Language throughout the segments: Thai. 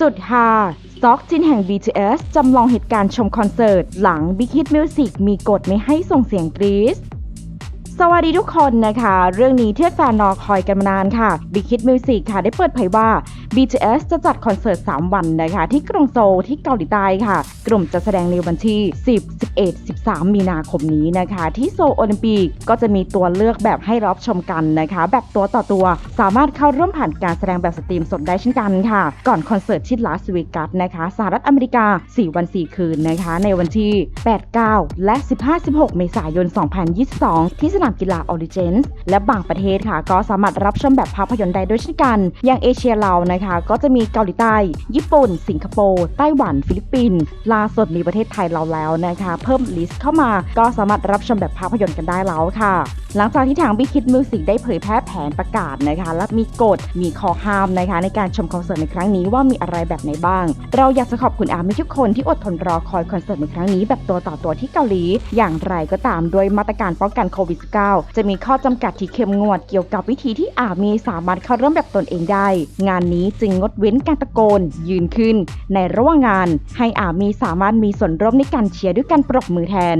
สุดฮาสต็อกจินแห่ง BTS จำลองเหตุการณ์ชมคอนเสิร์ต หลัง Big Hit Music มีกฎไม่ให้ส่งเสียงกรี๊ดสวัสดีทุกคนนะคะ เรื่องนี้ที่แฟนรอคอยกันมานานค่ะ Big Hit Music ค่ะได้เปิดเผยว่า BTS จะจัดคอนเสิร์ต 3 วันนะคะ ที่กรุงโซลที่เกาหลีใต้ค่ะ กลุ่มจะแสดงในวันที่ 10 11 3 มีนาคมนี้นะคะ ที่โซลโอลิมปิกก็จะมีตัวเลือกแบบให้รับชมกันนะคะ แบบตัวต่อตัว สามารถเข้าร่วมผ่านการแสดงแบบสตรีมสดได้เช่นกันค่ะ ก่อนคอนเสิร์ตที่ลาสเวกัสนะคะสหรัฐอเมริกา 4 วัน 4 คืนนะคะ ในวันที่ 8 9 และ 15 16 เมษายน 2022 ที่สนามกีฬาออริเจนส์และบางประเทศค่ะ ก็สามารถรับชมแบบภาพยนตร์ได้ด้วยเช่นกัน อย่างเอเชียเรานะคะ ก็จะมีเกาหลีใต้ ญี่ปุ่น สิงคโปร์ไต้หวัน ฟิลิปปินส์ล่าสุดมีประเทศไทยเราแล้วนะคะ เพิ่มลิสเข้ามา ก็สามารถรับชมแบบภาพยนตร์กันได้แล้วค่ะ หลังจากที่ทาง Big Hit Music ได้เผยแพร่แผนประกาศนะคะ และมีกฎมีข้อห้ามนะคะ ในการชมคอนเสิร์ตในครั้งนี้ว่ามีอะไรแบบไหนบ้าง เราอยากจะขอบคุณอาร์มี่ทุกคนที่อดทนรอคอยคอนเสิร์ตในครั้งนี้แบบตัวต่อตัวที่เกาหลี อย่างไรก็ตามโดยมาตรการป้องกันโควิด -19 จะมีข้อจำกัดที่เข้มงวดเกี่ยวกับวิธีที่อาร์มีสามารถเข้าร่วมแบบตนเองได้ งานนี้จึงงดเว้นการตะโกน ยืนขึ้น ในระหว่างงาน ให้อาร์มีสามารถมีส่วนร่วมในการเชียร์ด้วยการปรบมือแทน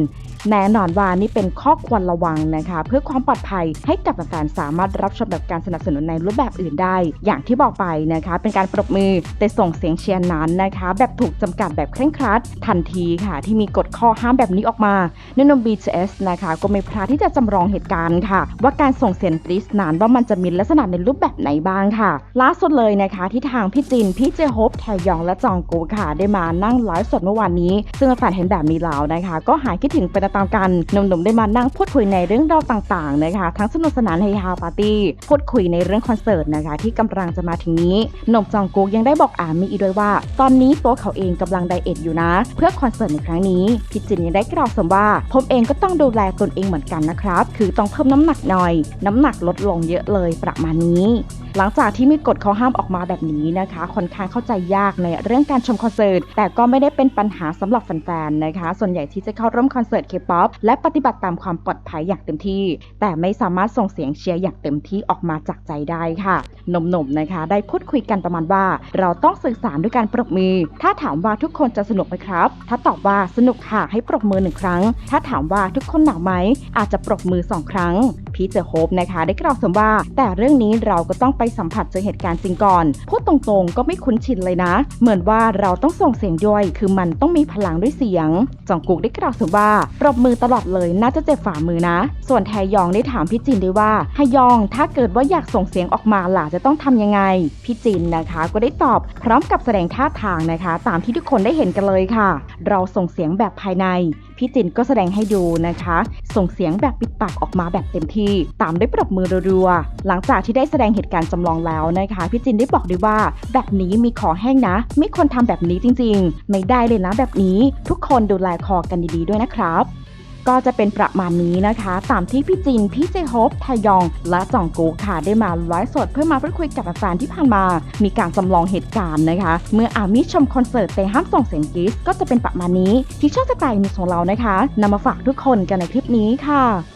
แน่นอนว่านี่เป็นข้อควรระวังนะคะ เพื่อความปลอดภัยให้กับแฟนๆสามารถรับชมแบบการสนับสนุนในรูปแบบอื่นได้ อย่างที่บอกไปนะคะ เป็นการปรบมือแต่ส่งเสียงเชียร์นั้นนะคะ แบบถูกจำกัดแบบเคร่งครัด ทันทีค่ะ ที่มีกฎข้อห้ามแบบนี้ออกมาเนนม BTS นะคะก็ไม่พลาดที่จะจำลองเหตุการณ์ค่ะ ว่าการส่งเสียงกรี๊ดนั้นว่ามันจะมีลักษณะในรูปแบบไหนบ้างค่ะล่าสุดเลยนะคะ ที่ทางพี่จินพี่เจโฮปแทยองและจองกูค่ะได้มานั่งไลฟ์สดเมื่อวานนี้ ซึ่งแฟนเห็นแบบนี้แล้วนะคะ ก็หายคิดถึงไปตามๆกันหนุ่มๆได้มานั่งพูดคุยในเรื่องราวต่างๆนะคะทั้งสนุกสนานเฮฮาปาร์ตี้พูดคุยในเรื่องคอนเสิร์ตนะคะที่กำลังจะมาถึงนี้หนุ่มจองกูยังได้บอกอามีอีกด้วยว่า ตอนนี้ตัวเขาเองกำลังไดเอทอยู่นะ เพื่อคอนเสิร์ตในครั้งนี้พี่จินยังได้กล่าวเสริมว่า ผมเองก็ต้องดูแลตนเองเหมือนกันนะครับ คือต้องเพิ่มน้ำหนักหน่อย น้ำหนักลดลงเยอะเลยประมาณนี้ หลังจากที่มีกฎข้อห้ามออกมาแบบนี้นะคะ ค่อนข้างเข้าใจยากในเรื่องการชมคอนเสิร์ต แต่ก็ไม่ได้เป็นปัญหาสำหรับแฟนๆนะคะ ส่วนใหญ่ที่จะเข้าร่วมคอนเสิร์ตเคป๊อปและปฏิบัติตามความปลอดภัยอย่างเต็มที่ แต่ไม่สามารถส่งเสียงเชียร์อย่างเต็มที่ออกมาจากใจได้ค่ะหนุ่มๆนะคะ ได้พูดคุยกันประมาณว่า เราต้องสื่อสารด้วยการปรบมือ ถ้าถามว่าทุกคนจะสนุกไหมครับ ถ้าตอบว่าสนุกค่ะให้ปรบมือหนึ่งครั้ง ถ้าถามว่าทุกคนหนาวไหมอาจจะปรบมือสองครั้ง พี่เจอโฮปนะคะ ได้กล่าวเสริมว่า แต่เรื่องนี้เราก็ต้องไปสัมผัสเจอเหตุการณ์จริงก่อน พูดตรงๆก็ไม่คุ้นชินเลยนะ เหมือนว่าเราต้องส่งเสียงด้วย คือมันต้องมีพลังด้วยเสียง จองกุกได้กล่าวเสริมว่าปรบมือตลอดเลยน่าจะเจ็บฝ่ามือนะ ส่วนแทยองได้ถามพี่จินด้วยว่าฮยองถ้าเกิดว่าอยากส่งเสียงออกมาล่ะจะต้องทำยังไงพี่จินนะคะ ก็ได้ตอบพร้อมกับแสดงท่าทางนะคะ ตามที่ทุกคนได้เห็นกันเลยค่ะ เราส่งเสียงแบบภายในพี่จินก็แสดงให้ดูนะคะ ส่งเสียงแบบปิดปากออกมาแบบเต็มที่ ตามด้วยปรบมือรัวๆหลังจากที่ได้แสดงเหตุการณ์จำลองแล้วนะคะ พี่จินได้บอกด้วยว่า แบบนี้มีขอแห้งนะ ไม่ควรทำแบบนี้จริงๆ ไม่ได้เลยนะแบบนี้ทุกคนดูแลคอกันดีๆด้วยนะครับ ก็จะเป็นประมาณนี้นะคะตามที่พี่จิน พี่เจโฮปทยอง และจองกูค่ะได้มาไลฟ์สดเพื่อมาพูดคุยกับแฟนที่ผ่านมา มีการจำลองเหตุการณ์นะคะ เมื่ออามิชมคอนเสิร์ตแต่ห้ามส่งเสียงกรี๊ดก็จะเป็นประมาณนี้ ที่ช่องสไตล์มิสของเรานะคะนำมาฝากทุกคนกันในคลิปนี้ค่ะ